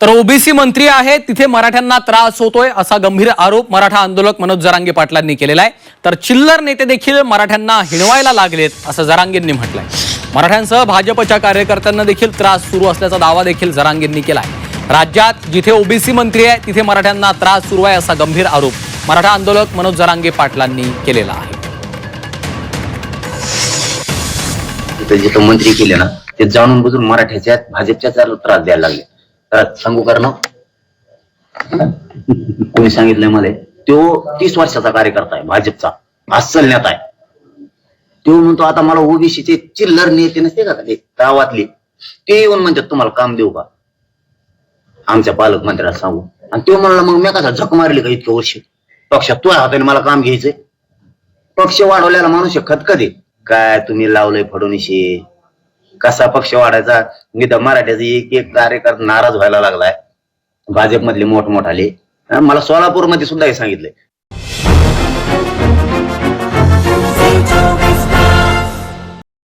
तर ओबीसी मंत्री आहे तिथे मराठ्यांना त्रास होतोय असा गंभीर आरोप मराठा आंदोलक मनोज जरांगे पाटलांनी केलेला आहे. तर चिल्लर नेते देखील मराठ्यांना हिणवायला लागलेत असं जरांगेंनी म्हटलंय. मराठ्यांसह भाजपच्या कार्यकर्त्यांना देखील त्रास सुरू असल्याचा दावा देखील जरांगेंनी केलाय. राज्यात जिथे ओबीसी मंत्री आहे तिथे मराठ्यांना त्रास सुरू आहे असा गंभीर आरोप मराठा आंदोलक मनोज जरांगे पाटलांनी केलेला आहे. जिथं मंत्री केले ना ते जाणून बुजून मराठ्याच्या भाजपच्या त्रास द्यायला लागले. सांगू कर कोणी सांगितलंय मला? तो तीस वर्षाचा कार्यकर्ता आहे भाजपचा. अस्सल नेता आहे. तो म्हणतो आता मला ओबीसीचे चिल्लर नेते नसते का गावातले? ते येऊन म्हणतात तुम्हाला काम देऊ का? आमच्या पालकमंत्र्याला सांगू. आणि तो म्हणला मग मी कसा झक मारली का इतक्या वर्ष? पक्षात तुझ्या हाताने मला काम घ्यायचंय. पक्ष वाढवलेला माणूस आहे खतखत आहे. काय तुम्ही लावलंय फडणवीशी कसा पक्ष वाढायचा? मी तर मराठ्याचा एक एक कार्यकर्ता नाराज व्हायला लागलाय. भाजपमधले मोठमोठाले. हा, मला सोलापूरमध्ये सुद्धा हे सांगितलंय.